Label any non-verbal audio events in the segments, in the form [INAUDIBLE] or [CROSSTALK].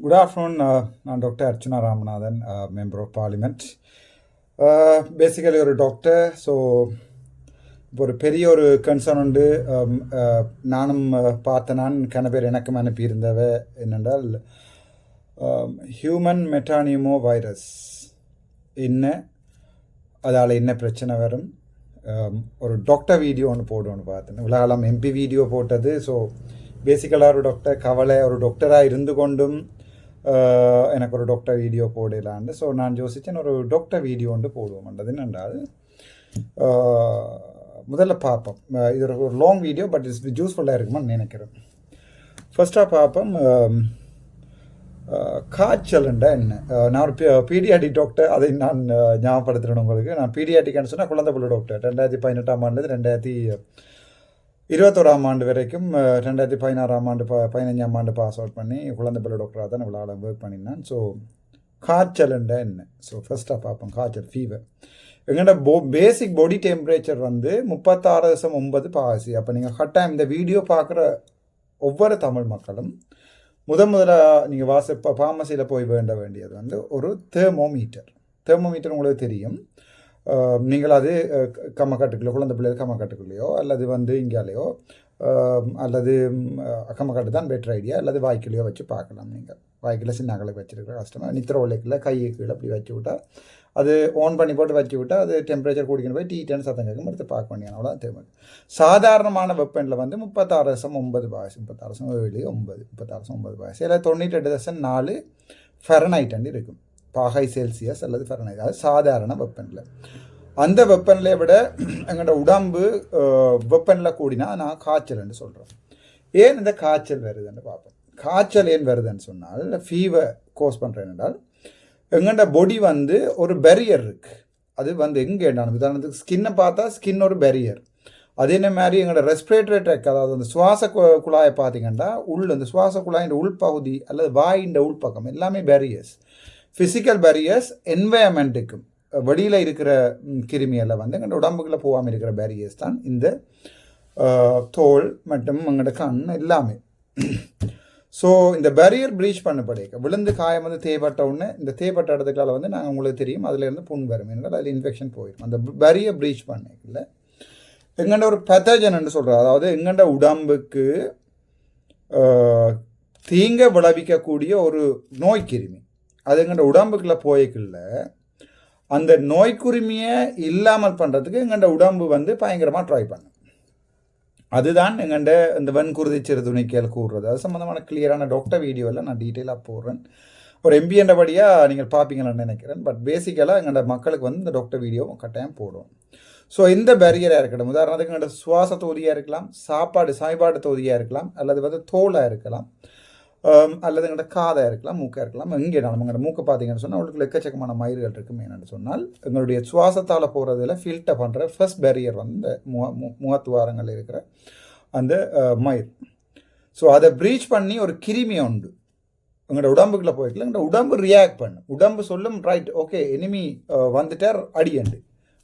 Good afternoon நான் doctor Archana Ramanathan member of parliament basically ஒரு doctor so இப்போ ஒரு பெரிய ஒரு கன்சர்ன் உண்டு. Um, uh, நானும் uh, பார்த்த நான் கன பேர் எனக்கும் அனுப்பியிருந்தவ என்னென்றால் ஹியூமன் மெட்டானியமோ வைரஸ் என்ன? அதால் என்ன பிரச்சனை வரும்? Um, ஒரு டாக்டர் வீடியோ ஒன்று போடுவோன்னு பார்த்தேன். உலகளம் எம்பி வீடியோ போட்டது ஸோ பேசிக்கலாக ஒரு டாக்டர் கவலை ஒரு டாக்டராக இருந்து கொண்டும் எனக்கு ஒரு டாக்டர் வீடியோ போடலான்னு ஸோ நான் யோசித்தேன் ஒரு டாக்டர் வீடியோ ஒன்று போடுவோம்ன்றது என்னென்றால் முதல்ல பார்ப்போம் இது ஒரு லாங் வீடியோ பட் இட்ஸ் யூஸ்ஃபுல்லாக இருக்குமான்னு நினைக்கிறேன் ஃபர்ஸ்ட்டாக பார்ப்போம் um, காய்ச்சல்ண்டா என்ன நான் ஒரு பீடியாட்டிக் டாக்டர் அதை நான் ஞாபகப்படுத்துகிறேன் உங்களுக்கு நான் பீடியாட்டிக்னு சொன்னால் குழந்தை பிள்ளை டாக்டர் ரெண்டாயிரத்தி பதினெட்டாம் ஆண்டுலேருந்து ரெண்டாயிரத்தி இருபத்தோராம் ஆண்டு வரைக்கும் ரெண்டாயிரத்தி பதினாறாம் ஆண்டு ப பதினஞ்சாம் ஆண்டு பாஸ் அவுட் பண்ணி குழந்தை பிள்ளை டாக்டராக தான் இவ்வளோ ஒர்க் பண்ணியிருந்தேன் ஸோ காய்ச்சல்ன்ற என்ன? ஸோ ஃபஸ்ட்டாக பார்ப்போம் காய்ச்சல் ஃபீவர் எங்களோட போ பேசிக் பாடி டெம்பரேச்சர் வந்து முப்பத்தாறு தசம் ஒன்பது பாசி. அப்போ நீங்கள் கட்டாயம் இந்த வீடியோ பார்க்குற ஒவ்வொரு தமிழ் மக்களும் முத முதலாக நீங்கள் வாச ஃபார்மசியில் போய் வேண்ட வேண்டியது வந்து ஒரு தேர்மோமீட்டர் தேர்மோமீட்டர் உங்களுக்கு தெரியும். நீங்கள் அது க- கம்மக்காட்டுக்குள்ளே குழந்தை பிள்ளைகள் கம்மக்காட்டுக்குள்ளேயோ அல்லது வந்து இங்காலேயோ அல்லது ம், கம்மக்காட்டு தான் பெட்டர் ஐடியா அல்லது வாய்க்குள்ளேயோ வச்சு பார்க்கலாம் நீங்கள் வாய்க்கில் சின்ன அகலுக்கு வச்சிருக்கிற கஷ்டமாக நித்திர உலைக்குள்ள கையை கீழே அப்படி வச்சு விட்டால் அது ஆன் பண்ணி போட்டு வச்சு விட்டால் அது டெம்பரேச்சர் கூடிக்கணும் போய் டீ டென் சத்தம் கேட்கும் எடுத்து பார்க்க வேண்டிய அவ்வளோதான் தேவை சாதாரணமான வெப்பனில் வந்து முப்பத்தாறு தசம் ஒன்பது பாய்ஸ் முப்பத்தாறு தசம் ஏழு ஒன்பது முப்பத்தாறு தசம் ஒன்பது பாய்ஸ் இல்லை தொண்ணூற்றி எட்டு தசம் நாலு ஃபெரனைட் இருக்கும். பாகை செல்சியஸ் அல்லது ஃபரனைட் அது சாதாரண வெப்பநிலை. அந்த வெப்பநிலையை விட எங்களோட உடம்பு வெப்பநிலை கூடினா நான் காய்ச்சல்னு சொல்கிறேன் ஏன் இந்த காய்ச்சல் வருதுன்னு பார்ப்போம். காய்ச்சல் ஏன் வருதுன்னு சொன்னால் ஃபீவர் கோஸ் பண்ணுறேன் என்றால் எங்கள்ட பொடி வந்து ஒரு பெரியர் இருக்குது அது வந்து எங்கே நான் உதாரணத்துக்கு ஸ்கின்னை பார்த்தா ஸ்கின் ஒரு பெரியர் அதே மாதிரி எங்களோட ரெஸ்பிரேட்டரி ட்ரெக் அதாவது அந்த சுவாச குழாயை பார்த்தீங்கன்னா உள் அந்த சுவாச குழாயின் உள்பகுதி அல்லது வாயின் உள்பக்கம் எல்லாமே பேரியர்ஸ் ஃபிசிக்கல் பேரியர்ஸ் என்வயர்மெண்ட்டுக்கும் வெளியில் இருக்கிற கிருமியெல்லாம் வந்து எங்களோட உடம்புக்குள்ளே போகாமல் இருக்கிற பேரியர்ஸ் தான் இந்த தோல் மற்றும் எங்களோட கண் எல்லாமே. ஸோ இந்த பேரியர் ப்ரீச் பண்ணப்படைக்க விழுந்து காயம் வந்து தேய்பட்ட உடனே இந்த தேய்பட்ட இடத்துக்கால வந்து நாங்கள் உங்களுக்கு தெரியும் அதுலேருந்து புண் வரும். என்றால் அதில் இன்ஃபெக்ஷன் போயிடும் அந்த பேரியர் ப்ரீச் பண்ணல எங்கண்ட ஒரு பெத்தஜன் சொல்கிறோம் அதாவது எங்கண்ட உடம்புக்கு தீங்க விளைவிக்கக்கூடிய ஒரு நோய் கிருமி. அது எங்கண்ட உடம்புக்குள்ள போய்க்குள்ள அந்த நோய்க்குரிமையை இல்லாமல் பண்ணுறதுக்கு எங்கண்ட உடம்பு வந்து பயங்கரமாக ட்ரை பண்ணும். அதுதான் எங்கண்ட இந்த வன்குருதி சிறு துணிக்கையில் கூறுறது. அது சம்மந்தமான கிளியரான டாக்டர் வீடியோவில் நான் டீட்டெயிலாக போடுறேன். ஒரு எம்பிஎன்றபடியாக நீங்கள் பார்ப்பீங்கன்னு நினைக்கிறேன். பட் பேசிக்கலாக எங்களோட மக்களுக்கு வந்து இந்த டாக்டர் வீடியோவும் கட்டாயம் போடுவோம். ஸோ இந்த பேரியராக இருக்கட்டும். உதாரணத்துக்கு எங்களோட சுவாச தொகுதியாக இருக்கலாம் சாப்பாடு சாய்பாடு தொகுதியாக இருக்கலாம் அல்லது வந்து தோலாக இருக்கலாம். அல்லது எங்கள்கிட்ட காதாக இருக்கலாம் மூக்காக இருக்கலாம் எங்கே நம்ம எங்களோட மூக்கை பார்த்தீங்கன்னு சொன்னால் அவளுக்கு எக்கச்சக்கமான மயிர்கள் இருக்குமே என்னென்னு சொன்னால். எங்களுடைய சுவாசத்தால் போகிறதுல ஃபில்டர் பண்ணுற ஃபர்ஸ்ட் பேரியர் வந்து இந்த முக மு முகத்துவாரங்கள் இருக்கிற அந்த மயிர் ஸோ அதை ப்ரீச் பண்ணி ஒரு கிருமி உண்டு. எங்களோட உடம்புக்குள்ளே போயிருக்கல எங்களோட உடம்பு ரியாக்ட் பண்ணும் உடம்பு சொல்லும் ரைட் ஓகே எனிமி வந்துட்டார் அடியண்டு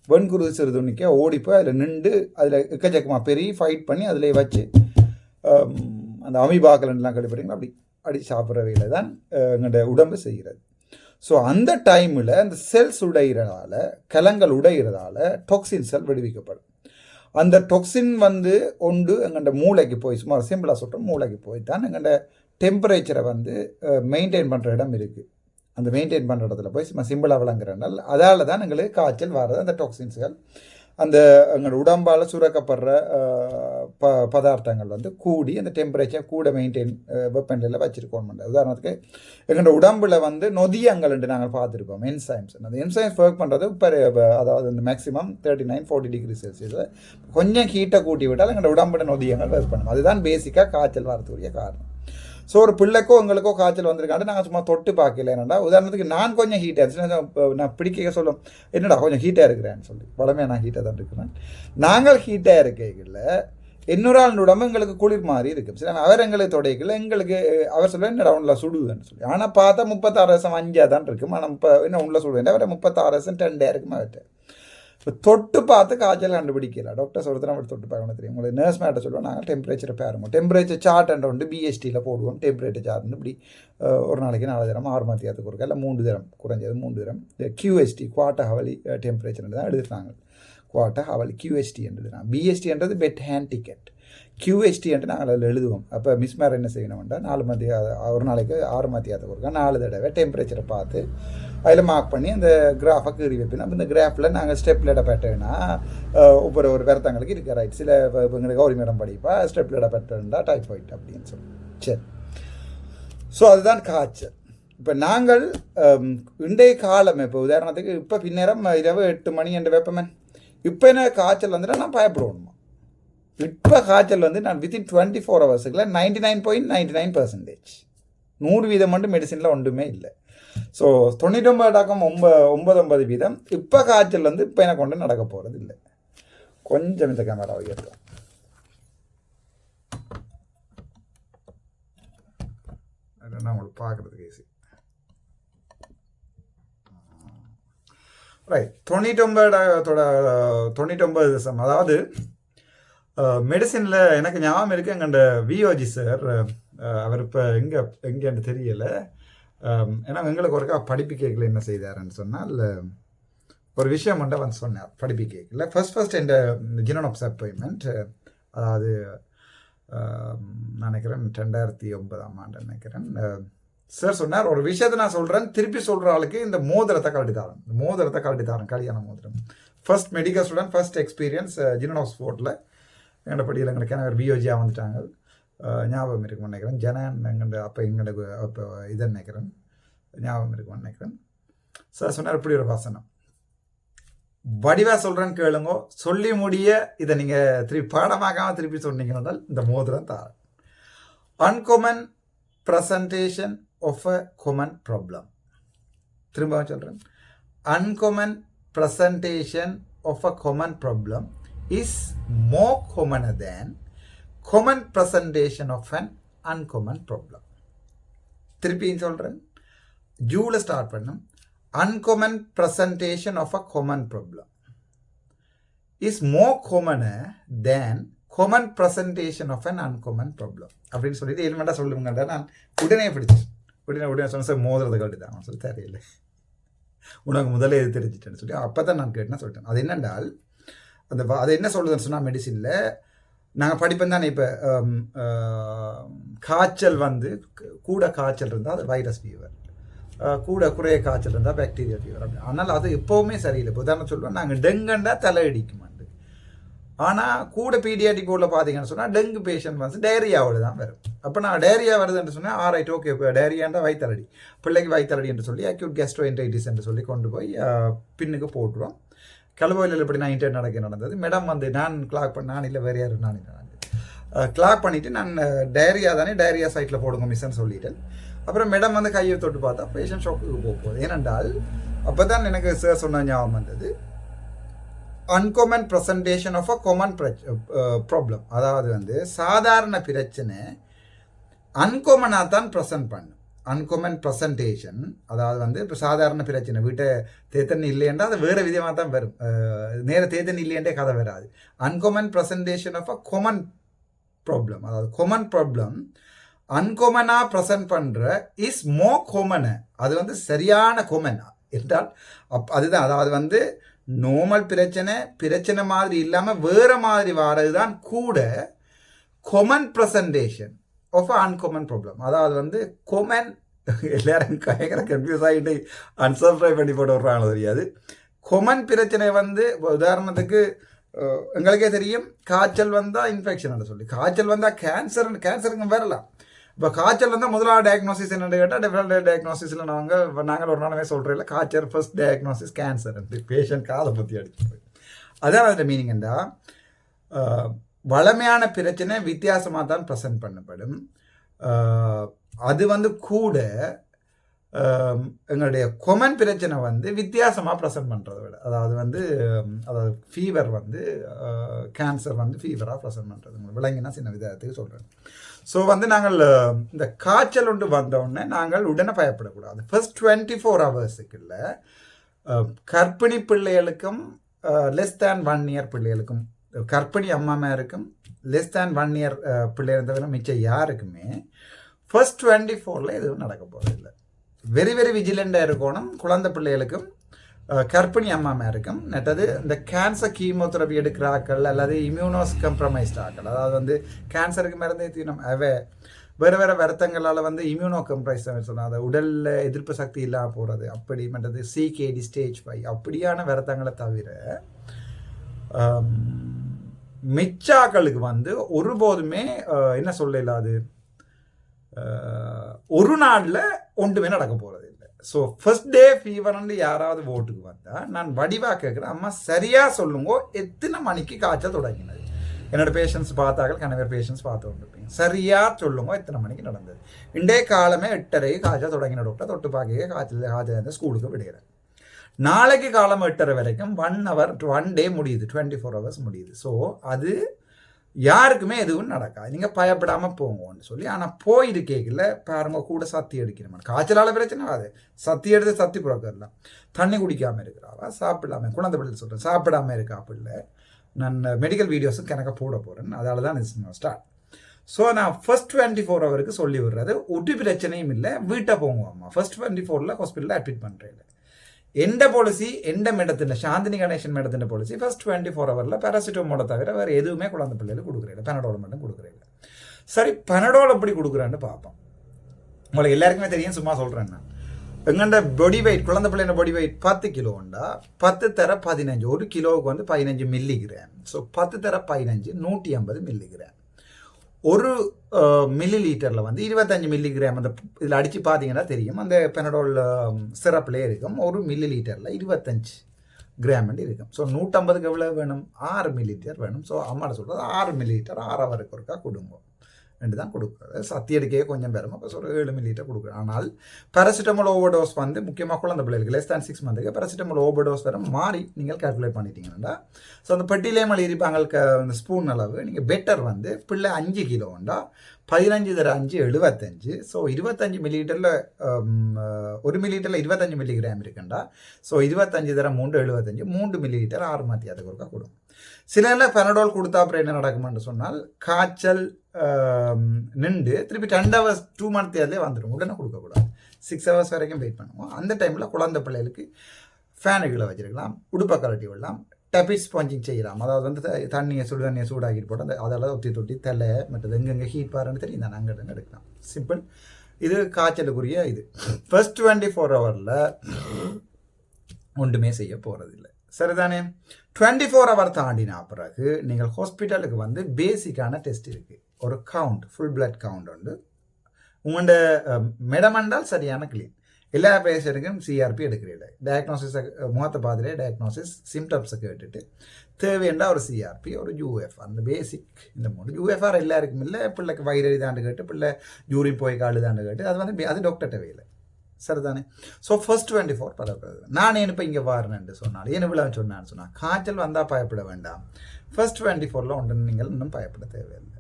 வெண்குருது சிறுதுணிக்க ஓடி போய் அதில் நின்று அதில் எக்கச்சக்கமாக பெரிய ஃபைட் பண்ணி அதில் வச்சு அந்த அமிபாக்கலன்லாம் கழிப்பறீங்களா அப்படி அப்படி சாப்பிட்ற வேலை தான் எங்களுடைய உடம்பு செய்கிறது. ஸோ அந்த டைமில் அந்த செல்ஸ் உடைகிறதால கலங்கள் உடைகிறதால டொக்ஸின் செல் விடுவிக்கப்படும். அந்த டொக்சின் வந்து ஒன்று எங்கள்ட மூளைக்கு போய் சுமார் சிம்பிளாக சொல்கிறோம் மூளைக்கு போய் தான் எங்கள்ட டெம்பரேச்சரை வந்து மெயின்டைன் பண்ணுற இடம் இருக்குது அந்த மெயின்டைன் பண்ணுற இடத்துல போய் சும்மா சிம்பிளாக விளங்குறனால அதால் தான் எங்களுக்கு காய்ச்சல் வர்றது அந்த டொக்சின்ஸ்கள் அந்த எங்களோட உடம்பால் சுரக்கப்படுற ப பதார்த்தங்கள் வந்து கூடி அந்த டெம்பரேச்சர் கூட மெயின்டைன் வெப்பநிலையில் வச்சுருக்கோம். உதாரணத்துக்கு எங்களோட உடம்பில் வந்து நொதியங்கள் நாங்கள் பார்த்துருப்போம் என்சைம்ஸ் அந்த என்சைம்ஸ் ஒர்க் பண்ணுறது இப்போ அதாவது இந்த maximum thirty nine forty degree செல்சியஸில் கொஞ்சம் ஹீட்டை கூட்டி விட்டால் எங்களோட உடம்புல நொதியங்கள் ஒர்க் பண்ணும் அதுதான் பேசிக்காக காய்ச்சல் வரத்துக்குரிய காரணம். ஸோ ஒரு பிள்ளைக்கோ உங்களுக்கோ காய்ச்சல் வந்திருக்காண்டு நாங்கள் சும்மா தொட்டு பார்க்கல. என்னடா உதாரணத்துக்கு நான் கொஞ்சம் ஹீட்டாக இருந்துச்சு நான் பிடிக்க சொல்லும் என்னடா கொஞ்சம் ஹீட்டாக இருக்கிறேன்னு சொல்லி. வளமையாக நான் ஹீட்டாக தான் இருக்கிறேன் நாங்கள் ஹீட்டாக இருக்கையில் இன்னொரு ஆள் உடம்பு எங்களுக்கு குளிர் மாதிரி இருக்கும். சரி அவர் எங்களை தொடைக்கல எங்களுக்கு அவர் சொல்ல என்ன உள்ள சுடுவேன்னு சொல்லி. ஆனால் பார்த்தா முப்பத்தாறு வருஷம் அஞ்சாக தான் இருக்கும். ஆனால் இப்போ என்ன உள்ள சுடுவேன் அவரை முப்பத்தாறு வருஷம் டென்டாக இருக்குமா அவர்கிட்ட இப்போ தொட்டு பார்த்து காய்ச்சல் கண்டுபிடிக்கல. டாக்டர் சொல்கிறது நம்ம தொட்டு பார்க்கணும் தெரியும். உங்களுக்கு நர்ஸ் மேட்ட சொல்லுவோம் நாங்கள் டெம்பரேச்சரை பாருங்க டெம்பரேச்சர் சார்ட் என்ற ஒன்று பிஎஸ்டியில் போடுவோம். டெம்பரேச்சர் சார்ட்னு இப்படி ஒரு நாளைக்கு நாலு தரம் ஆறு மாதத்துக்கு ஒருக்கா இல்லை மூன்று தரம் குறைஞ்சது மூன்று தரம். இந்த கியூஎஸ்டி குவாட்டர் ஹவலி டெம்பரேச்சர் தான் எடுத்துட்டாங்க குவாட்டர் ஹவலி கியூஎஸ்டி என்றது. பிஎஸ்டின்றது பெட் ஹேண்ட் டிக்கெட் கியூஎஸ்டி என்று நாங்கள் அதில் எழுதுவோம். அப்போ மிஸ் மேர் என்ன செய்யணும்னா நாலு மத்திய ஒரு நாளைக்கு ஆறு மாத்தியாத்துக்கு ஒருக்கா நாலு தடவை டெம்பரேச்சரை பார்த்து அதில் மார்க் பண்ணி அந்த கிராஃபை கீறி வைப்பேன். அப்போ இந்த கிராஃபில் நாங்கள் ஸ்டெப் லேட பேட்டர்னா ஒவ்வொரு ஒரு விரத்தங்களுக்கு இருக்கிற ரைட் சில இப்போ எங்களுக்கு கௌரி மேடம் படிப்பா ஸ்டெப் லேட பேட்டர்னா டைஃபாய்ட் அப்படின்னு சொல்லி. சரி. ஸோ அதுதான் காய்ச்சல். இப்போ நாங்கள் இன்றைய காலம் இப்போ உதாரணத்துக்கு இப்போ பின்னேரம் இரவு எட்டு மணி என்ற வெப்பமன். இப்போ என்ன காய்ச்சல் வந்துட்டால் நான் பயப்படணுமா இப்போ காய்ச்சல் வந்து நான் within twenty four ஹவர்ஸுக்குள்ள ninety nine point ninety nine percentage நூறு வீதம் மட்டும் மெடிசனில் ஒன்றுமே இல்லை. ஸோ தொண்ணூற்றொம்பது அடக்கம் ஒம்ப ஒன்பது வீதம். இப்போ காய்ச்சல் வந்து இப்போ எனக்கு கொண்டு நடக்க போகிறது இல்லை. கொஞ்சம் இந்த கேமரா உயர்த்தும் நான் உங்களுக்கு பார்க்குறதுக்கு ஈஸி ரைட் தொண்ணூற்றொம்பதோட தொண்ணூற்றொம்பது தசம். அதாவது மெடிசினில் எனக்கு ஞாபகம் இருக்குது எங்கண்ட விஓஜி சார் அவர் இப்போ எங்கே எங்கேன்னு தெரியலை. Um, ஏன்னா எங்களுக்கு ஒருக்கா படிப்பு கேட்கல என்ன செய்தாருன்னு சொன்னால் ஒரு விஷயம் மட்டும் வந்து சொன்னார் படிப்பு கேட்கல. ஃபர்ஸ்ட் ஃபர்ஸ்ட் இந்த ஆஃப் அப்பாயின்மெண்ட் அதாவது um, நான் நினைக்கிறேன் ரெண்டாயிரத்தி ஒன்பதாம் ஆண்டு நினைக்கிறேன். Um, சார் சொன்னார் ஒரு விஷயத்தை நான் சொல்கிறேன் திருப்பி சொல்கிற ஆளுக்கு இந்த மோதிரத்தை கழட்டி தரேன் இந்த மோதிரத்தை கழட்டி தரேன் கல்யாண மோதிரம். First medical student first experience ஜினோனப் ஸ்போர்ட்டில் எங்களோட படியில் எங்களுக்கு எனக்கு பிஓஜியாக வந்துட்டாங்க. ஞாபகம் இருக்கும்னு நினைக்கிறேன். ஜனன் எங்கள்ட அப்போ எங்களுக்கு அப்போ இதை நினைக்கிறேன். ஞாபகம் இருக்கும்னு நினைக்கிறேன். சார் சொன்னார் இப்படி ஒரு வசனம். வடிவாக சொல்கிறேன்னு கேளுங்க. சொல்லி முடிய இதை நீங்கள் திருப்பி பாடமாகாமல் திருப்பி சொன்னீங்கன்னா இந்த மோதிரம் தாரேன். Uncommon presentation of a common problem திரும்ப சொல்கிறேன் uncommon presentation of a common problem is more common than common presentation of an uncommon problem திருப்பியும் சொல்கிறேன் ஜூவில் ஸ்டார்ட் பண்ணும். Uncommon presentation of a common problem is more common than common presentation of an uncommon problem அப்படின்னு சொல்லிட்டு எலிமெண்ட்டாக சொல்லுங்கடா நான் உடனே பிடிச்சேன் உடனே உடனே சொன்ன சார் மோதுறது மோதிரத்தை கட்டுதான் சொல்லி தெரியல உனக்கு முதல்ல எது தெரிஞ்சிட்டேன்னு சொல்லி அப்போ தான் நான் கேட்டேன்னு சொல்லிட்டேன். அது என்னென்றால் அந்த அது என்ன சொல்லுதுன்னு சொன்னால் மெடிசினில் நாங்கள் படிப்போம் தானே இப்போ காய்ச்சல் வந்து கூட காய்ச்சல் இருந்தால் அது வைரஸ் ஃபீவர் கூட குறைய காய்ச்சல் இருந்தால் பாக்டீரியா ஃபீவர் அப்படி. ஆனால் அது எப்போவுமே சரியில்லை. இப்போ உதாரணம் சொல்லுவோம் நாங்கள் டெங்குண்டா தலை அடிக்குமாண்டு ஆனால் கூட பீடியாட்டிக் போர்டில் பார்த்தீங்கன்னு சொன்னால் டெங்கு பேஷண்ட் வந்து டேரியாவோட தான் வரும். அப்போ நான் டேரியா வருதுன்னு சொன்னால் ஆரைட் ஓகே இப்போ டேரியாண்டா வயிற்றலடி பிள்ளைக்கு வயிற்றலடி என்று சொல்லி அக்யூட் கேஸ்ட்ரோஎன்டைட்டிஸ் என்று சொல்லி கொண்டு போய் பின்னுக்கு போட்டுருவோம். கழுவோயில் இப்படி நான் இன்டர்ன் நடக்க நடந்தது. மேடம் வந்து நான் கிளாக் பண்ண நான் இல்லை வேறு யாரும் நான் நடந்தது கிளாக் பண்ணிவிட்டு நான் டயரியா தானே டயரியா சைட்டில் போடுங்க மிஸ்ன்னு சொல்லிட்டேன். அப்புறம் மேடம் வந்து கையை தொட்டு பார்த்தா பேஷண்ட் ஷாப்புக்கு போக போகுது. ஏனென்றால் அப்போ தான் எனக்கு சார் சொன்ன ஞாபகம் வந்தது. Uncommon presentation of a common problem அதாவது வந்து சாதாரண பிரச்சனை அன்காமனாக தான் ப்ரெசன்ட் பண்ணும். அன்காமன் ப்ரெசன்டேஷன் அதாவது வந்து இப்போ சாதாரண பிரச்சனை. வீட்டை தேத்தன் இல்லையென்றால் அது வேறு விதமாக தான் வரும். நேர தேத்தன் இல்லையென்றே கதை வராது. Uncommon presentation of a common problem அதாவது கொமன் ப்ராப்ளம் அன்கொமனாக ப்ரெசன்ட் பண்ணுற இஸ் மோ கொமனு அது வந்து சரியான கொமன் என்றால் அப் அதுதான். அதாவது வந்து நோமல் பிரச்சனை பிரச்சனை மாதிரி இல்லாமல் வேறு மாதிரி வாரது தான் கூட common presentation of uncommon problem அதாவது வந்து கொமன் எல்லாரும் பயங்கர கன்ஃபியூஸ் ஆகிட்டு அன்சப்ஸ்கிரைப் பண்ணி போட்டு விட்றாங்களோ தெரியாது. கொமன் பிரச்சனை வந்து உதாரணத்துக்கு எங்களுக்கே தெரியும் காய்ச்சல் வந்தால் இன்ஃபெக்ஷன் சொல்லி. காய்ச்சல் வந்தால் கேன்சர் கேன்சருக்கு வரலாம். இப்போ காய்ச்சல் வந்தால் முதலாவது டயக்னோசிஸ் என்னென்னு கேட்டால் டிஃப்ரெண்ட் டயக்னோசிஸில் நாங்கள் நாங்கள் ஒரு நாளுமே சொல்கிறோம் இல்லை காய்ச்சல் ஃபர்ஸ்ட் டயக்னோசிஸ் கேன்சர் பேஷண்ட் காதை பற்றி அடிச்சு அதான் அதில் மீனிங் என்றா வளமையான பிரச்சனை வித்தியாசமாக தான் ப்ரெசன்ட் பண்ணப்படும் அது வந்து கூட எங்களுடைய கொமன் பிரச்சனை வந்து வித்தியாசமாக ப்ரெசென்ட் பண்ணுறத விட அதாவது வந்து அதாவது ஃபீவர் வந்து கேன்சர் வந்து ஃபீவராக ப்ரெசென்ட் பண்ணுறது உங்களுக்கு விளங்கினா சின்ன விதத்துக்கு சொல்கிறேன் ஸோ வந்து நாங்கள் இந்த காய்ச்சல் ஒன்று வந்தோடனே நாங்கள் உடனே பயப்படக்கூடாது. ஃபர்ஸ்ட் டுவெண்ட்டி ஃபோர் ஹவர்ஸுக்குள்ள கர்ப்பிணி பிள்ளைகளுக்கும் லெஸ் தேன் ஒன் இயர் பிள்ளைகளுக்கும் கர்ப்பிணி அம்மாமாருக்கும் லெஸ் தேன் ஒன் இயர் பிள்ளை தவிர மிச்சம் யாருக்குமே ஃபர்ஸ்ட் டுவெண்ட்டி ஃபோரில் எதுவும் நடக்க போகிறதில்ல வெரி வெரி விஜிலண்டாக இருக்கணும். குழந்தை பிள்ளைகளுக்கும் அஹ், கர்ப்பிணி அம்மாமாருக்கும் நெட்டது இந்த கேன்சர் கீமோதெரபி எடுக்கிற ஆக்கள் அல்லது இம்யூனோஸ் கம்ப்ரமைஸ்ட் ஆக்கள் அதாவது வந்து கேன்சருக்கு மருந்தே தீனம் அவே வேறு வேறு வருத்தங்களால் வந்து இம்யூனோ கம்ப்ரைஸ் சொன்னால் அதை உடலில் எதிர்ப்பு சக்தி இல்லாமல் போகிறது அப்படி மற்றது சிகேடி ஸ்டேஜ் ஃபைவ் அப்படியான வருத்தங்களை தவிர மிச்சாக்களுக்கு வந்து ஒருபோதுமே என்ன சொல்ல அது? ஒரு நாளில் ஒன்றுமே நடக்க போகிறது இல்லை. ஸோ ஃபர்ஸ்ட் டே ஃபீவர்னு யாராவது ஓட்டுக்கு வந்தால் நான் வடிவாக கேட்குறேன் அம்மா சரியாக சொல்லுங்க எத்தனை மணிக்கு காய்ச்சல் தொடங்கினது? என்னோட பேஷன்ஸ் பார்த்தாக்கள் கணவர் பேஷன்ஸ் பார்த்து கொண்டிருப்பீங்க. சரியாக சொல்லுங்க எத்தனை மணிக்கு நடந்தது? இண்டே காலமே எட்டரைக்கு காய்ச்சல் தொடங்கின டாக்டர் தொட்டு பார்க்க காய்ச்சல் காய்ச்சல் ஸ்கூலுக்கு விடுகிறேன் நாளைக்கு காலம் எட்டரை வரைக்கும் ஒன் ஹவர் ஒன் டே முடியுது டுவெண்ட்டி ஃபோர் ஹவர்ஸ் முடியுது. ஸோ அது யாருக்குமே எதுவும் நடக்காது. நீங்கள் பயப்படாமல் போங்கன்னு சொல்லி ஆனால் போயிருக்கேக்கில் பாருங்க கூட சத்தி அடிக்கணும்? காய்ச்சலால் பிரச்சனை அது சத்தி எடுத்து சத்தி புறக்கலாம் தண்ணி குடிக்காமல் இருக்கிறாவா? சாப்பிடாம குழந்தை பிள்ளை சொல்கிறேன் சாப்பிடாம இருக்கா பிள்ளை? நான் மெடிக்கல் வீடியோஸும் கணக்க போட போகிறேன் அதால தான் ஸ்டார்ட் ஸோ நான் ஃபர்ஸ்ட் டுவெண்ட்டி ஃபோர் ஹவருக்கு சொல்லி விடுறது ஒட்டு பிரச்சனையும் இல்லை வீட்டை போங்க அம்மா ஃபர்ஸ்ட் டுவெண்ட்டி ஃபோரில் ஹாஸ்பிட்டலில் அட்மிட் பண்ணுறேன் എൻ്റെ பாலிசி എൻ്റെ மேடத்தின் சாந்தினி ഗണേശൻ மேடத்தின் பாலிசி ഫസ്റ്റ് டுவெண்ட்டி ഫോർ ஹவரில் பேராசிட்டமோட தவிர வேறு எதுவுமே குழந்தை பிள்ளைகளுக்கு கொடுக்குறேன் பெனடோல் மட்டும் கொடுக்குறேன் சரி பனடோல் எப்படி கொடுக்குறான்னு பார்ப்போம். உங்களுக்கு எல்லாருக்குமே தெரியும் சும்மா சொல்கிறேன் நான். எங்கண்ட பொடி வெயிட் குழந்தை பிள்ளைங்க பொடி வெயிட் பத்து கிலோண்டா பத்து தர பதினஞ்சு ஒரு கிலோவுக்கு வந்து பதினஞ்சு மில்லிகிராம் ஸோ பத்து தர பதினஞ்சு நூற்றி ஐம்பது மில்லிகிராம் ஒரு மில்லி லிட்டரில் வந்து இருபத்தஞ்சி மில்லிகிராம் அந்த இதில் அடித்து பார்த்தீங்கன்னா தெரியும். அந்த பெனடோல் சிறப்புலேயே இருக்கும். ஒரு மில்லி லிட்டரில் இருபத்தஞ்சு கிராம் இருக்கும். ஸோ நூற்றம்பதுக்கு எவ்வளோ வேணும்? ஆறு மில்லி லிட்டர் வேணும். ஸோ அம்மாட்ட சொல்கிறது ஆறு மில்லி லிட்டர் ஆறு அவருக்கு ஒருக்கா கொடுங்க. ரெண்டு தான் கொடுக்குறது. சத்தி எடுக்கவே கொஞ்சம் பெறும் அப்போ ஒரு ஏழு மில்லிட்டர் கொடுக்குறோம் ஆனால் பேராசிட்டமால் ஓவர் டோஸ் வந்து முக்கியமாக குழந்தை பிள்ளைகளுக்கு லெஸ் தேன் சிக்ஸ் மந்த்துக்கு பேராசிட்டமால் ஓவர் டோஸ் வர மாறி நீங்கள் கால்குலேட் பண்ணிட்டீங்கன்னா ஸோ அந்த பெட்டிலே மலை இருப்பாங்களுக்கு அந்த ஸ்பூன் அளவு. நீங்கள் பெட்டர் வந்து பிள்ளை அஞ்சு கிலோண்டா பதினஞ்சு தர அஞ்சு எழுபத்தஞ்சு ஸோ இருபத்தஞ்சு மில்லிலிட்டரில் um, uh, ஒரு மில்லிலிட்டரில் இருபத்தஞ்சு மில்லிகிராம் இருக்குண்டா ஸோ இருபத்தஞ்சு தர மூன்று எழுபத்தஞ்சு மூன்று மில்லிலிட்டர் ஆறு மாற்றி அதுக்கு ஒருக்கா கொடுக்கும். சில பெனடோல் கொடுத்தா அப்புறம் என்ன நடக்கும்னு சொன்னால் காய்ச்சல் நின்று திருப்பி டென் ஹவர்ஸ் டூ மந்த் அதிலே வந்துடும் உடனே கொடுக்கக்கூடாது. சிக்ஸ் ஹவர்ஸ் வரைக்கும் வெயிட் பண்ணுவோம். அந்த டைமில் குழந்தை பிள்ளைகளுக்கு ஃபேனுகளை வச்சிருக்கலாம். உடுப்பை கலட்டி விடலாம். டபிட் ஸ்பாஞ்சிங் செய்யலாம். அதாவது வந்து த- தண்ணியை சுடு தண்ணியை சூடாக்கிட்டு போட்டு அந்த அதெல்லாம் ஒத்தி தொட்டி தலை மற்றது எங்கெங்கே ஹீட் பாருன்னு தெரியும். தானே அங்கே எடுக்கலாம். சிம்பிள் இது காய்ச்சலுக்குரிய இது. ஃபர்ஸ்ட் டுவெண்ட்டி ஃபோர் ஹவரில் ஒன்றுமே செய்ய போகிறதில்லை சரிதானே? டுவெண்ட்டி ஃபோர் ஹவர் தாண்டின பிறகு நீங்கள் ஹாஸ்பிட்டலுக்கு வந்து பேசிக்கான டெஸ்ட் இருக்குது ஒரு கவுண்ட் ஃபுல் பிளட் கவுண்ட் உண்டு. உங்களோட மெடமண்டால் சரியான கிளீன் எல்லா பேஷண்ட்டுக்கும் சிஆர்பி எடுக்கிறீங்க டயக்னோசிஸை முகத்தை பார்த்துட்டு டயக்னோசிஸ் சிம்டம்ஸை கேட்டுட்டு தேவையண்டா ஒரு சிஆர்பி ஒரு யூஎஃப் அந்த பேசிக் இந்த மூணு. யூஎஃப்ஆர் எல்லாருக்கும் இல்லை. பிள்ளைக்கு வயிறு தாண்டு கேட்டு பிள்ளை யூரி போய் காலுதாண்டு கேட்டு அது வந்து அது டாக்டர்கிட்ட வேலை. சரிதானே? ஸோ ஃபர்ஸ்ட் டுவெண்ட்டி ஃபோர் பரவாயில்ல நான் ஏன் இப்போ இங்கே வாரேன்னு சொன்னாலும் என்ன விழா சொன்னான்னு சொன்னால் காய்ச்சல் வந்தால் பயப்பட வேண்டாம். ஃபர்ஸ்ட் டுவெண்ட்டி ஃபோரில் ஒன்று நீங்கள் இன்னும் பயப்பட தேவையில்லை.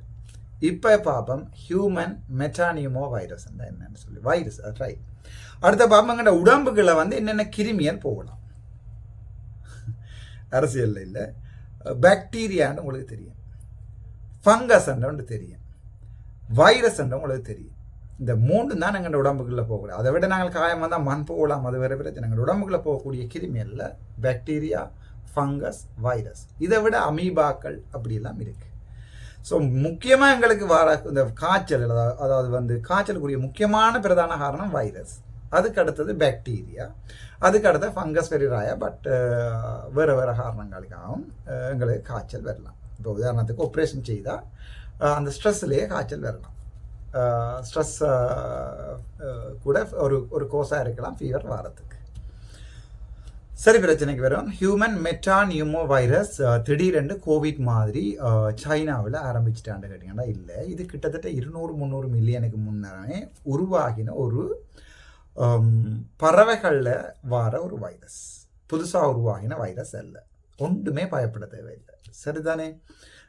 இப்போ பார்ப்போம் ஹியூமன் மெட்டானியமோ வைரஸ் என்னன்னு சொல்லி. வைரஸ் ரைட் அடுத்த பார்ப்போங்கிற உடம்புகளை வந்து என்னென்ன கிருமியல் போகலாம்? அரசியலில் இல்லை. பாக்டீரியான்னு உங்களுக்கு தெரியும். ஃபங்கஸ் ஒன்று தெரியும். வைரஸ் உங்களுக்கு தெரியும். இந்த மூன்று தான் எங்கள் உடம்புக்குள்ளே போகக்கூடாது அதை விட நாங்கள் காயமாக தான் மண் போகலாம் அது வேறு பிரச்சனை. எங்கள் உடம்புக்குள்ளே போகக்கூடிய கிருமியல்ல பாக்டீரியா ஃபங்கஸ் வைரஸ் இதை விட அமீபாக்கள் அப்படியெல்லாம் இருக்குது ஸோ முக்கியமாக எங்களுக்கு வர இந்த காய்ச்சல் அதாவது வந்து காய்ச்சலுக்குரிய முக்கியமான பிரதான காரணம் வைரஸ். அதுக்கு அடுத்தது பாக்டீரியா அதுக்கு அடுத்த ஃபங்கஸ் வெரிராயா பட் uh, வேறு வேறு காரணங்களுக்காகவும் uh, எங்களுக்கு காய்ச்சல் வரலாம். இப்போ உதாரணத்துக்கு ஆப்ரேஷன் செய்தால் uh, அந்த ஸ்ட்ரெஸ்லேயே காய்ச்சல் வரலாம். ஸ்ட்ரெஸ் கூட ஒரு ஒரு கோஸாக இருக்கலாம் ஃபீவர் வாரத்துக்கு. சரி பிரச்சனைக்கு வரும் ஹியூமன் மெட்டானியூமோ வைரஸ் திடீரென்று கோவிட் மாதிரி சைனாவில் ஆரம்பிச்சிட்டாண்டு கேட்டிங்கன்னா இல்லை. இது கிட்டத்தட்ட இருநூறு முந்நூறு மில்லியனுக்கு முன்னே உருவாகின ஒரு பறவைகளில் வர ஒரு வைரஸ். புதுசாக உருவாகின வைரஸ் அல்ல. ஒன்றுமே பயப்பட தேவையில்லை. சரிதானே?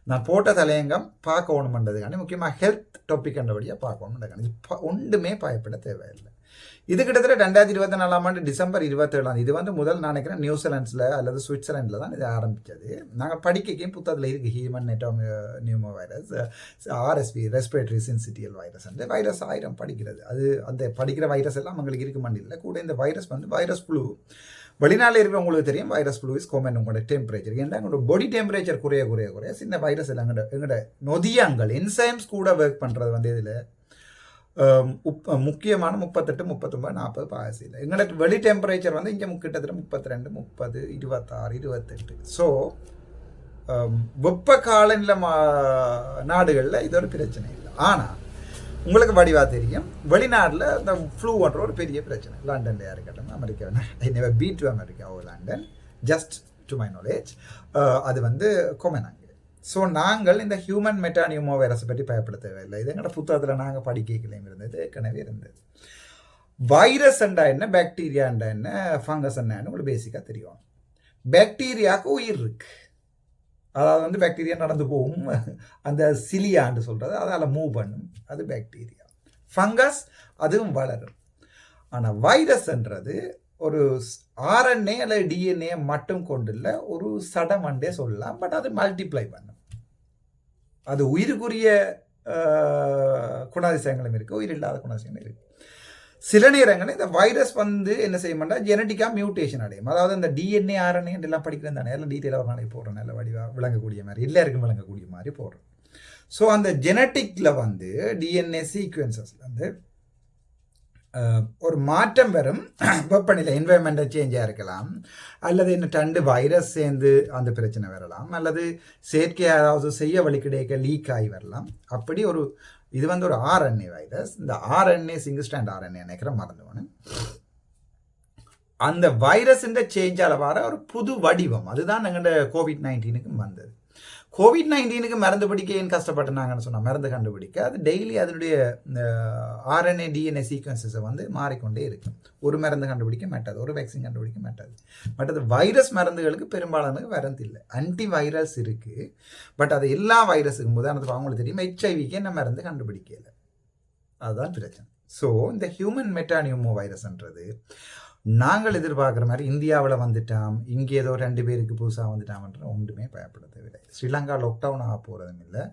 நான் போட்ட தலையங்கம் பார்க்கணுமன்றதுக்காண்டி முக்கியமாக ஹெல்த் டாபிக் என்றபடியாக பார்க்கணுன்றதுக்காண்டி ப- ஒன்றுமே பயப்பட தேவையில்லை. இது கிட்டத்தட்ட ரெண்டாயிரத்தி இருபத்தி நாலாம் ஆண்டு டிசம்பர் இருபத்தேழாம் இது வந்து முதல் நான் நினைக்கிறேன் நியூசிலாண்ட்ஸில் அல்லது சுவிட்சர்லாண்டில் தான் இது ஆரம்பித்தது நாங்கள் படிக்கைக்கும் புத்தகத்தில் இருக்குது human metapneumovirus RSV respiratory syncytial virus அந்த வைரஸ் ஆயிரம் படிக்கிறது. அது அந்த படிக்கிற வைரஸ் எல்லாம் அவங்களுக்கு இருக்க மாட்டேன் கூட இந்த வைரஸ் வந்து வைரஸ் ஃப்ளூ வெளிநாளில் இருக்கிறவங்களுக்கு தெரியும் வைரஸ் ஃப்ளூ இஸ் கோமன் உங்களோட டெம்பரேச்சர் ஏன்னா எங்களோட பாடி டெம்பரேச்சர் குறைய குறைய குறைய சின்ன வைரஸ் எல்லாம் எங்களோட எங்களோட நொதியங்கள் என்சைம்ஸ் கூட ஒர்க் பண்ணுறது வந்து இதில் உப் முக்கியமான முப்பத்தெட்டு முப்பத்தொம்பது நாற்பது பாயசியில் எங்களுக்கு வெளி டெம்பரேச்சர் வந்து இங்கே கிட்டத்தட்ட முப்பத்தி ரெண்டு முப்பது இருபத்தாறு இருபத்தெட்டு. ஸோ வெப்ப காலநில மா நாடுகளில் இது ஒரு பிரச்சனை இல்லை. ஆனால் உங்களுக்கு வடிவா தெரியும் வெளிநாட்டில் இந்த ஃப்ளூன்ற ஒரு பெரிய பிரச்சனை. லண்டன்லையாக இருக்கட்டும் America I never been to America or London just to my knowledge அது வந்து கொமனாங்க ஸோ நாங்கள் இந்த ஹியூமன் மெட்டானியமோ வைரஸை பற்றி பயப்பட தேவையில்லை. இது எங்களோட புத்தகத்தில் நாங்கள் படிக்கலையும் இருந்தது ஏற்கனவே இருந்தது. வைரஸ் என்றா என்ன பாக்டீரியாண்டா என்ன ஃபங்கஸ் என்னன்னு உங்களுக்கு பேசிக்காக தெரியும். பாக்டீரியாவுக்கு உயிர் இருக்கு. அதாவது வந்து பாக்டீரியா நடந்து போகும். அந்த சிலியான்னு சொல்கிறது அதால் மூவ் பண்ணும். அது பாக்டீரியா ஃபங்கஸ் அதுவும் வளரும். ஆனால் வைரஸ்ன்றது ஒரு ஆர்என்ஏ அல்லது டிஎன்ஏ மட்டும் கொண்டுள்ள ஒரு சடமண்டே சொல்லலாம். பட் அது மல்டிப்ளை பண்ணும். அது உயிருக்குரிய குணாதிசயங்களும் இருக்குது உயிர் இல்லாத குணாதிசயங்களும் இருக்குது சில நேரங்களில் இந்த வைரஸ் வந்து என்ன செய்ய மாட்டா ஜெனட்டிக்காக மியூட்டேஷன் அடையும். அதாவது இந்த டிஎன்ஏ ஆர்என்ஏ எல்லாம் படிக்கிறேன் தானே. எல்லாம் டீட்டெயிலாக ஒரு நாளைக்கு போடுறேன் நல்ல வடிவாக விளங்கக்கூடிய மாதிரி எல்லாருக்கும் விளங்கக்கூடிய மாதிரி போடுறோம். ஸோ அந்த ஜெனட்டிக்கில் வந்து டிஎன்ஏ சீக்வன்சஸ் வந்து ஒரு மாற்றம் வரும். [CLEARS THROAT] வெப்பநிலை என்வயர்மெண்டல் சேஞ்சாக இருக்கலாம். அல்லது என்ன டண்டு வைரஸ் சேர்ந்து அந்த பிரச்சனை வரலாம். அல்லது செயற்கையாக ஏதாவது செய்ய வழி கிடைக்க லீக் ஆகி வரலாம். அப்படி ஒரு இது வந்து ஒரு ஆர்என்ஏ வைரஸ் இந்த ஆர்என்ஏ சிங்கிள் ஸ்டாண்ட் ஆர்என்ஏ நினைக்கிற மறந்துவோன்னு அந்த வைரஸின் சேஞ்சால் வர ஒரு புது வடிவம். அதுதான் எங்கள்கிட்ட கோவிட் நைன்டீனுக்கும் வந்தது. கோவிட் நைன்டீனுக்கு மருந்து பிடிக்க ஏன் கஷ்டப்பட்டுனாங்கன்னு சொன்னால் மருந்து கண்டுபிடிக்க. அது டெய்லி அதனுடைய ஆர்என்ஏ டிஎன்ஏ சீக்வன்சஸை வந்து மாறிக்கொண்டே இருக்கும் ஒரு மருந்து கண்டுபிடிக்க மாட்டாது ஒரு வேக்சின் கண்டுபிடிக்க மாட்டாது. பட் அது வைரஸ் மருந்துகளுக்கு பெரும்பாலானது வரந்து இல்லை. ஆன்டி வைரஸ் இருக்குது பட் அது எல்லா வைரஸுக்கும் உதாரணத்துக்கு அவங்களுக்கு தெரியும் ஹெச்ஐவிக்கு என்ன மருந்து கண்டுபிடிக்கலை. அதுதான் பிரச்சனை. ஸோ இந்த ஹியூமன் மெட்டானியூமோ வைரஸ்ன்றது நாங்கள் எதிர்பார்க்குற மாதிரி இந்தியாவில் வந்துட்டான் இங்கே ஏதோ ரெண்டு பேருக்கு புதுசாக வந்துட்டான்ன்ற ஒன்றுமே பயப்பட தேவையில்லை ஸ்ரீலங்கா லாக்டவுன் ஆக போகிறதும் இல்லை.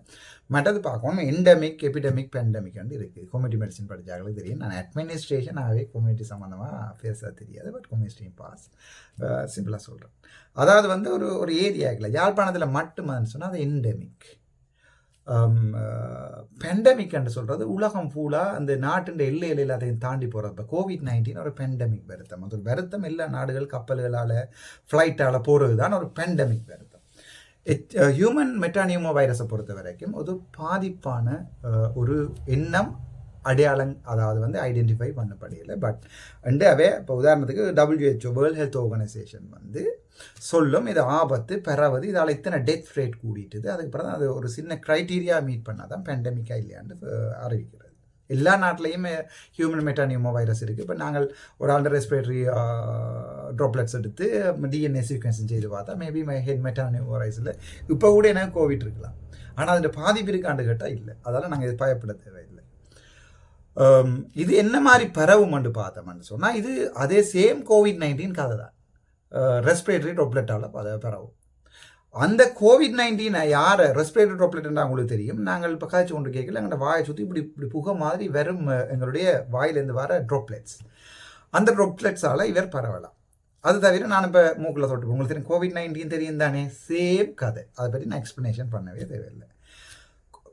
மற்றது பார்க்கணும் எண்டமிக் எபிடமிக் பெண்டமிக் வந்து இருக்குது கம்யூனிட்டி மெடிசன் படித்தாங்களுக்கு தெரியும். நான் அட்மினிஸ்ட்ரேஷன் ஆகவே கம்யூனிட்டி சம்மந்தமாக பேச தெரியாது பட் கம்யூனிஸ்ட்ரி பாஸ் சிம்பிளாக சொல்கிறேன் அதாவது வந்து ஒரு ஒரு ஏரியாக்கில் யாழ்ப்பாணத்தில் மட்டுமான்னு சொன்னால் அது எண்டமிக் பெண்டமிக் என்று சொல்கிறது உலகம் ஃபுல்லாக அந்த நாட்டின் எல்லையில் எல்லாத்தையும் தாண்டி போகிறது இப்போ கோவிட் நைன்டீன் ஒரு பெண்டமிக் வருத்தம். அது ஒரு வருத்தம் எல்லா நாடுகள் கப்பல்களால் ஃப்ளைட்டால் போகிறது தான் ஒரு பெண்டமிக் வருத்தம். ஹியூமன் மெட்டானியமோ வைரஸை பொறுத்த வரைக்கும் ஒரு பாதிப்பான ஒரு எண்ணம் அடையாளம் அதாவது வந்து ஐடென்டிஃபை பண்ணப்படையில பட் ரெண்டாவே இப்போ உதாரணத்துக்கு டபிள்யூஹெச்ஓ வேர்ல்ட் ஹெல்த் ஆர்கனைசேஷன் வந்து சொல்லும் இது ஆபத்து பெறவது இதால் இத்தனை டெத் ரேட் கூடிட்டுது அதுக்கப்புறம் அது ஒரு சின்ன க்ரைட்டீரியா மீட் பண்ணால் தான் பேண்டமிக்காக இல்லையான்னு அறிவிக்கிறது. எல்லா நாட்டிலையுமே ஹியூமன் மெட்டானியூமோ வைரஸ் இருக்குது இப்போ நாங்கள் ஒரு ஆல்டர் ரெஸ்பிரேட்டரி ட்ராப்லெட்ஸ் எடுத்து டிஎன்ஏ சீக்வன்ஸும் செய்து பார்த்தா மேபி மை ஹெட் மெட்டானியூமோ வைரஸில் இப்போ கூட எனக்கு கோவிட் இருக்கலாம். ஆனால் அதில் பாதிப்பு இருக்காண்டு கேட்டால் இல்லை. அதால் நாங்கள் இது பயப்பட தேவையில்லை. இது என்ன மாதிரி பரவுமெண்டு பார்த்தோம்னு சொன்னால் இது அதே சேம் கோவிட் நைன்டீன் கதை தான் ரெஸ்பிரேட்டரி ட்ராப்லெட்டால் பரவும். அந்த கோவிட் நைன்டீன் யார் ரெஸ்பிரேட்டரி ட்ராப்லெட்னா உங்களுக்கு தெரியும். நாங்கள் இப்போ காய்ச்சி கொண்டு கேட்கல எங்களோட வாயை சுற்றி இப்படி இப்படி புகை மாதிரி வெறும் எங்களுடைய வாயிலேருந்து வர ட்ரோப்லெட்ஸ் அந்த ட்ரோப்லெட்ஸால் இவர் பரவலாம். அது தவிர நான் இப்போ மூக்கில் தொட்டு உங்களுக்கு தெரியும் கோவிட் நைன்டீன் தெரியும் தானே? சேம் கதை. அதை பற்றி நான் எக்ஸ்ப்ளனேஷன் பண்ணவே தேவையில்லை.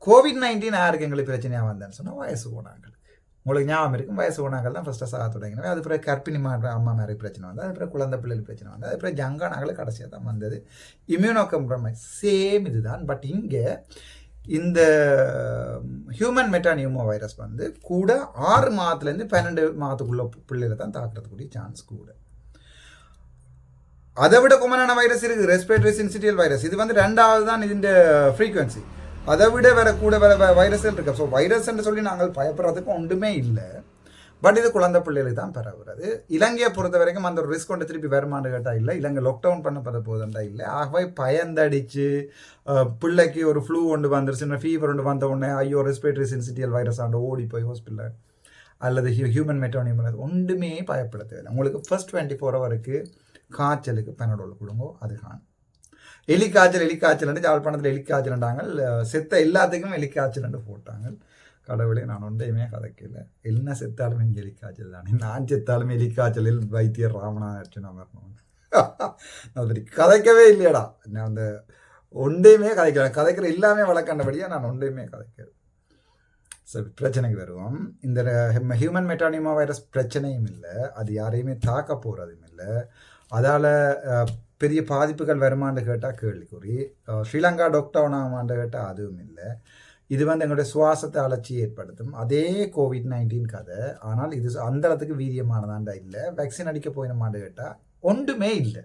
கோவிட் நைன்டீன் யாருக்கு எங்களுக்கு பிரச்சனையாக வந்தேன்னு சொன்னால் வயசு போனாங்க உங்களுக்கு ஞாபகம் இருக்கும் வயசு ஓனாக்கள் தான் ஃபஸ்ட்டாக சாக தொடங்கினவே அது பிறகு கர்ப்பிணி மாற்ற அம்மா மாதிரி பிரச்சனை வந்தது. அது பிறகு குழந்தை பிள்ளைகள் பிரச்சனை வந்தது. அது பிறகு கடைசியாக தான் வந்தது. இம்யூனோ கம்ப்ரமைஸ் சேம் இதுதான். பட் இங்கே இந்த ஹியூமன் மெட்டானியூமோ வைரஸ் வந்து கூட ஆறு மாதத்துலேருந்து பன்னெண்டு மாதத்துக்குள்ள பிள்ளைகளை தான் தாக்குறதுக்குரிய சான்ஸ் கூட. அதை விட குமனான வைரஸ் இருக்குது ரெஸ்பிரேட்டரி சின்சிட்டியல் வைரஸ் இது வந்து ரெண்டாவது தான் இதுன்ற ஃப்ரீக்குவன்சி அதை விட வேற கூட வேற வைரஸ்கள் இருக்கு. ஸோ வைரஸ்ன்னு சொல்லி நாங்கள் பயப்படுறதுக்கு ஒன்றுமே இல்லை. பட் இது குழந்தை பிள்ளைகளுக்கு தான் பரவுறது. இலங்கையை பொறுத்த வரைக்கும் அந்த ஒரு ரிஸ்க் கொண்டு திருப்பி வருமானு கேட்டால் இல்லை. இலங்கை லாக்டவுன் பண்ணப்பட போதுண்டா இல்லை. ஆகவே பயந்தடிச்சு பிள்ளைக்கு ஒரு ஃப்ளூ ஒன்று வந்துருச்சு ஃபீவர் ஒன்று வந்த உடனே ஐயோ ரெஸ்பிரேட்டரி சென்சிட்டியல் வைரஸ் ஆண்டு ஓடி போய் ஹாஸ்பிட்டலில் அல்லது ஹியூமன் மெட்டோனியம் ஒன்றுமே பயப்பட தேவையில்லை உங்களுக்கு ஃபர்ஸ்ட் டுவெண்ட்டி ஃபோர் ஹவருக்கு காய்ச்சலுக்கு பெனடோல் கொடுங்கோ அது காணும். எலிக்காய்ச்சல் எலிக்காய்ச்சல் யாழ்ப்பாணத்தில் எலிக்காய்ச்சல்ன்றாங்க. செத்த எல்லாத்துக்கும் எலிக்காய்ச்சல் போட்டாங்க. கடவுளே நான் ஒன்றையுமே கதைக்கல. என்ன செத்தாலும் எனக்கு எலிக்காய்ச்சல் தானே. நான் செத்தாலும் எலிக்காய்ச்சலில் வைத்தியர் ராமநாதன் வரணும் அப்படி கதைக்கவே இல்லையடா. நான் அந்த ஒன்றையுமே கதைக்கிறேன் கதைக்கிற எல்லாமே வழக்கண்டபடியாக நான் ஒன்றையுமே கதைக்கிறேன் ஸோ பிரச்சனைக்கு வருவோம். இந்த ஹியூமன் மெட்டானிமா வைரஸ் பிரச்சனையும் இல்லை. அது யாரையுமே தாக்க போகிறதும் இல்லை. அதால் பெரிய பாதிப்புகள் வருமானு கேட்டால் கேள்விக்குறி. ஸ்ரீலங்கா டாக்டர் ஆகுமான்னு கேட்டால் அதுவும் இல்லை. இது வந்து எங்களுடைய சுவாசத்தை அலட்சி ஏற்படுத்தும். அதே கோவிட் நைன்டீன் கதை. ஆனால் இது அந்த இடத்துக்கு வீரியமானதாண்டா இல்லை. வேக்சின் அடிக்க போயினமான்னு கேட்டால் ஒன்றுமே இல்லை.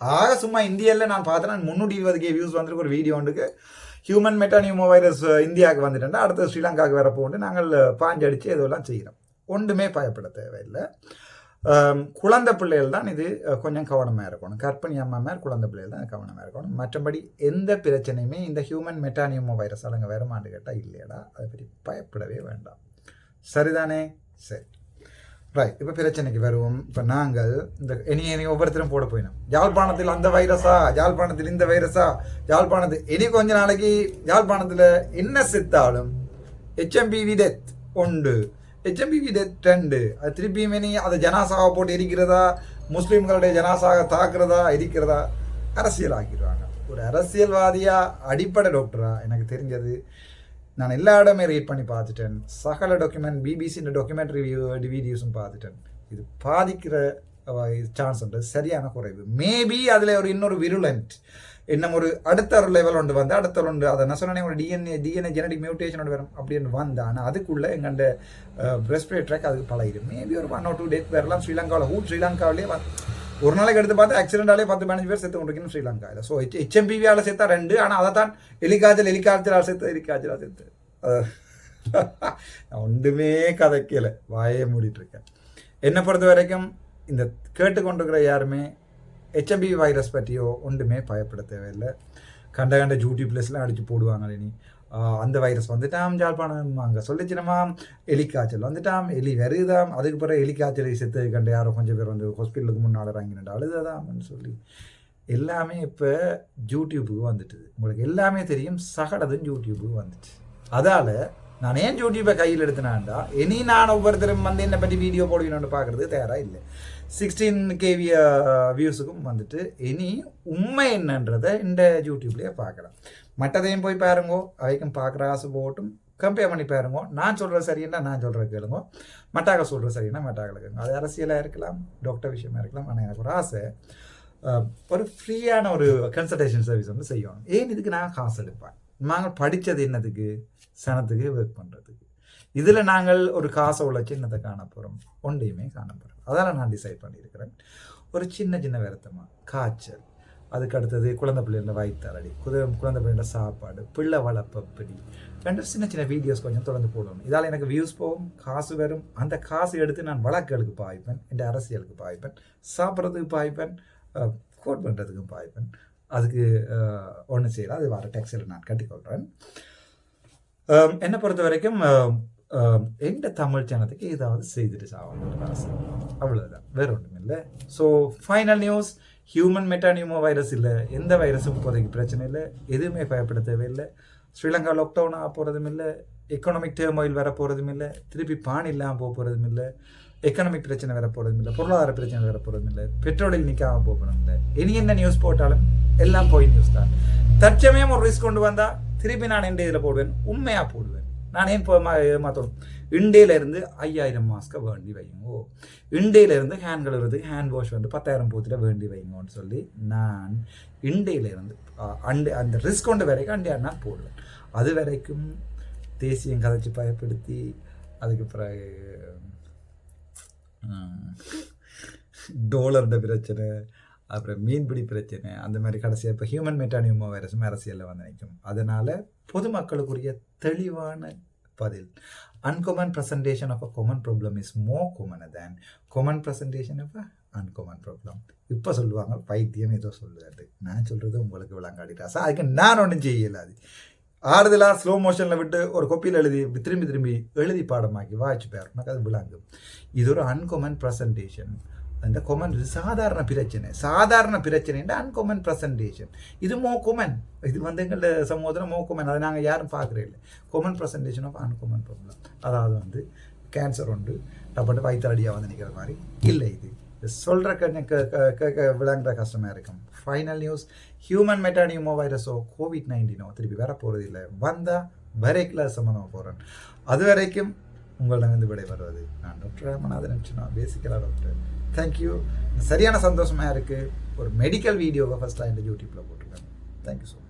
ஆக சும்மா இந்தியாவில் நான் பார்த்தேன் முந்நூற்றி இருபது கே வியூஸ் வந்துருக்கு ஒரு வீடியோ ஒன்றுக்கு. ஹியூமன் மெட்டானியூமோ வைரஸ் இந்தியாவுக்கு வந்துட்டேன்னா அடுத்து ஸ்ரீலங்காவுக்கு வரப்போண்டு நாங்கள் பாஞ்சு அடித்து இதெல்லாம் செய்கிறோம் ஒன்றுமே பயப்பட தேவையில்லை. குழந்தை பிள்ளைகள் தான் இது கொஞ்சம் கவனமாக இருக்கணும். கர்ப்பிணி அம்மாமார் குழந்த குழந்தை பிள்ளைகள் தான் கவனமாக இருக்கணும். மற்றபடி எந்த பிரச்சனையுமே இந்த ஹியூமன் மெட்டானியமோ வைரஸ் அங்கே வருமானு கேட்டால் இல்லையடா. அதை பற்றி பயப்படவே வேண்டாம். சரிதானே? சரி. ரைட் இப்போ பிரச்சனைக்கு வருவோம். இப்போ நாங்கள் இந்த இனி இனி ஒவ்வொருத்தரும் போட போயினோம். யாழ்ப்பாணத்தில் அந்த வைரஸா யாழ்ப்பாணத்தில் இந்த வைரஸா யாழ்ப்பாணத்தில் இனி கொஞ்ச நாளைக்கு யாழ்ப்பாணத்தில் என்ன செத்தாலும் ஹெச்எம்பிவி டெத் உண்டு. ஹெச்எம்பிவி டெத் ரெண்டு அது திருப்பி இனி அதை ஜனாசாவை போட்டு எரிக்கிறதா? முஸ்லீம்களுடைய ஜனாசாக தாக்குறதா? எரிக்கிறதா? அரசியல் ஆக்கிடுவாங்க ஒரு அரசியல்வாதியாக அடிப்படை டாக்டரா எனக்கு தெரிஞ்சது. நான் எல்லா இடமே ரீட் பண்ணி பார்த்துட்டேன். சகல டாக்குமெண்ட் பிபிசியின் டாக்குமெண்ட்ரி வீடியோஸும் பார்த்துட்டேன். இது பாதிக்கிற சான்ஸ் உண்டு. சரியான குறைவு. மேபி அதில் ஒரு இன்னொரு விருலண்ட் இன்னும் ஒரு அடுத்த ஒரு லெவல் ஒன்று வந்து அடுத்த ஒரு ஒன்று அதை நான் சொன்னேன் ஒரு டிஎன்ஏ டிஎன்ஏ ஜெனடிக் மியூட்டேஷனோட வரும் அப்படின்னு வந்து ஆனால் அதுக்குள்ளே எங்கள்ட ரெஸ்பிரேட் ட்ராக் அதுக்கு பழகிடும். மேபி ஒரு ஒன் ஆர் டூ டேட் வரலாம். ஸ்ரீலங்காவில் ஹூட் ஸ்ரீலங்காவிலே ஒரு நாளைக்கு எடுத்து பார்த்தா ஆக்சிடென்டாலே பத்து பதினஞ்சு பேர் செத்து கொண்டிருக்கணும் ஸ்ரீலங்காவில் ஸோ ஹெச் ஹெச்எம்பிவியால் சேர்த்தா ரெண்டு ஆனால் அதை தான் எலிக்காய்ச்சல் எலிக்காய்ச்சலால் சேர்த்து எலிக்காய்ச்சலால் சேர்த்து ஒன்றுமே கதைக்கலை. வாயே மூடிட்டு இருக்கேன். என்னை பொறுத்த வரைக்கும் இந்த கேட்டுக்கொண்டிருக்கிற யாருமே ஹெச்எம்பி வைரஸ் பற்றியோ ஒன்றுமே பயப்பட தேவையில்லை. கண்ட கண்ட ஜூட்டி பிளேஸ்லாம் அடித்து போடுவாங்க இனி அந்த வைரஸ் வந்துட்டாம் ஜாழ்ப்பாணம். அங்கே சொல்லிச்சினமா எலிக்காய்ச்சல் வந்துட்டாம் எலி வருதாம். அதுக்கு பிறகு எலிக்காய்ச்சலை செத்து கண்ட யாரோ கொஞ்சம் பேர் வந்து ஹாஸ்பிட்டலுக்கு முன்னால் இறங்கினு அழுததாம்னு சொல்லி. எல்லாமே இப்போ யூடியூபுக்கு வந்துட்டுது. உங்களுக்கு எல்லாமே தெரியும். சகடதும் யூடியூபுக்கு வந்துச்சு. அதால் நான் ஏன் யூடியூப்பை கையில் எடுத்தினான்டா இனி நான் ஒவ்வொருத்தரும் வந்து என்னை பற்றி வீடியோ போடுவீனு பார்க்குறது தயாராக இல்லை. சிக்ஸ்டீன் கேவிய வியூஸுக்கும் வந்துட்டு இனி உண்மை என்னன்றதை இந்த யூடியூப்லேயே பார்க்கலாம். மற்றதையும் போய் பாருங்கோ அவைக்கும் பார்க்குற ஆசை போட்டும் கம்பேர் பண்ணி பாருங்க நான் சொல்கிறது சரின்னா நான் சொல்கிறது கேளுங்க. மட்டாக சொல்கிறது சரின்னா மட்டாக கேளுங்க. அது அரசியலாக இருக்கலாம் டாக்டர் விஷயமா இருக்கலாம் ஆனால் எனக்கு ஒரு ஆசை uh, ஒரு ஃப்ரீயான ஒரு கன்சல்டேஷன் சர்வீஸ் வந்து செய்யணும். ஏன் இதுக்கு நான் காசு எடுப்பேன்? நாங்கள் படித்தது என்னதுக்கு? சனத்துக்கு ஒர்க் பண்ணுறதுக்கு இதில் நாங்கள் ஒரு காசை உழைச்சி என்னத்தை காண போகிறோம் ஒன்றையுமே காண போகிறோம் அதால் நான் டிசைட் பண்ணியிருக்கிறேன். ஒரு சின்ன சின்ன வருத்தமாக காய்ச்சல். அதுக்கு அடுத்தது குழந்தை பிள்ளைகள வயிற்றரடி குதிரை குழந்தை பிள்ளைகள சாப்பாடு பிள்ளை வளர்ப்பப்படி ரெண்டு சின்ன சின்ன வீடியோஸ் கொஞ்சம் தொடர்ந்து போடணும். இதால் எனக்கு வியூஸ் போகும் காசு வரும். அந்த காசு எடுத்து நான் வழக்குகளுக்கு பாய்ப்பேன். என் அரசியலுக்கு பாய்ப்பேன். சாப்பிட்றதுக்கு பாய்ப்பேன். கோட் பண்ணுறதுக்கும் பாய்ப்பேன். அதுக்கு ஒன்று செய்யலாம். அது வர டேக்ஸில் நான் கட்டிக்கொள்கிறேன் என்னை பொறுத்த வரைக்கும் அஹ், எந்த தமிழ் சேனலுக்கு ஏதாவது செய்துட்டு சாகணும் ஆசை அவ்வளோதான் வேற ஒன்றும் இல்லை. So final news human metapneumovirus இல்லை. எந்த வைரஸும் இப்போதைக்கு பிரச்சனை இல்லை. எதுவுமே பயப்பட தேவையில்லை. ஸ்ரீலங்கா லாக்டவுன் ஆக போகிறதும் இல்லை. எக்கனாமிக் டேர்மோயில் வர போகிறதும் இல்லை. திருப்பி பான் இல்லாமல் போக போகிறதும் இல்லை. எக்கனாமிக் பிரச்சனை வர போகிறதும் இல்லை. பொருளாதார பிரச்சனை வர போகிறதும் இல்லை. பெட்ரோலில் நிற்காம போகிறதும் இல்லை. இனி என்ன நியூஸ் போட்டாலும் எல்லாம் போய் நியூஸ் தான் தற்சமயம் ஒரு ரிஸ்க் கொண்டு வந்தால் திருப்பி நான் எந்த இதில் போடுவேன் உண்மையாக போடுவேன் நான் ஏன் போய் ஏமாத்தணும் இண்டேல இருந்து ஐயாயிரம் மாஸ்க்கை வேண்டி வைங்கோ இண்டேல இருந்து ஹேண்ட் கழுவுறதுக்கு ஹேண்ட் வாஷ் வந்து பத்தாயிரம் பூத்துல வேண்டி வைங்கோன்னு சொல்லி நான் இண்டேல இருந்து அண்டு அந்த ரிஸ்க் கொண்ட வரைக்கும் அண்டே நான் போடுவேன் அது வரைக்கும் தேசியம் கதைச்சி பயப்படுத்தி அதுக்கு பிறகு டோலர்ட பிரச்சனை அப்புறம் மீன்பிடி பிரச்சனை அந்த மாதிரி கடைசியாக இப்போ ஹியூமன் மெட்டானியூமோ வைரஸும் அரசியலில் வந்து நிற்கும் அதனால் பொதுமக்களுக்குரிய தெளிவான பதில் uncommon presentation of a common problem is more common than common presentation of a uncommon problem இப்போ சொல்லுவாங்க பைத்தியம் ஏதோ சொல்லுறது நான் சொல்கிறது உங்களுக்கு விளங்காடிட்டாசா அதுக்கு நான் ஒன்றும் செய்யலாது ஆறுதலாக ஸ்லோ மோஷனில் விட்டு ஒரு கொப்பியில் எழுதி திரும்பி திரும்பி எழுதி பாடமாக்கி வாய்ச்சி பேர் உனக்கு அது விளங்கும். இது ஒரு அன்காமன் ப்ரெசன்டேஷன் அந்த கொமன் சாதாரண பிரச்சனை. சாதாரண பிரச்சனை அன்கொமன் ப்ரெசன்டேஷன் இது மோ கொமன் இது வந்து எங்களோட சமூகத்தில் மோ கொமன் அதை நாங்கள் யாரும் பார்க்குறே இல்லை. Common presentation of uncommon problem அதாவது வந்து கேன்சர் உண்டு. டப்பட்டு வயிற்றாடியாக வந்து நிற்கிற மாதிரி. இல்லை இது. சொல்கிற கேட்க விளங்குற கஷ்டமாக இருக்கும். ஃபைனல் நியூஸ் ஹியூமன் மெட்டானியூமோ வைரஸோ கோவிட் நைன்டீனோ திருப்பி வர போகிறது இல்லை. வந்தால் வரைக்கில் சம்மந்தமாக போகிறேன் அது வரைக்கும் உங்களிடம் வந்து விடைபெறுவது நான் டாக்டர் ராமநாதன் நான் பேசிக்கலாக டாக்டர் தேங்க்யூ சரியான சந்தோஷமாக இருக்குது ஒரு மெடிக்கல் வீடியோவை ஃபஸ்ட்டாக இந்த யூடியூப்பில் போட்டிருக்காங்க. Thank you so much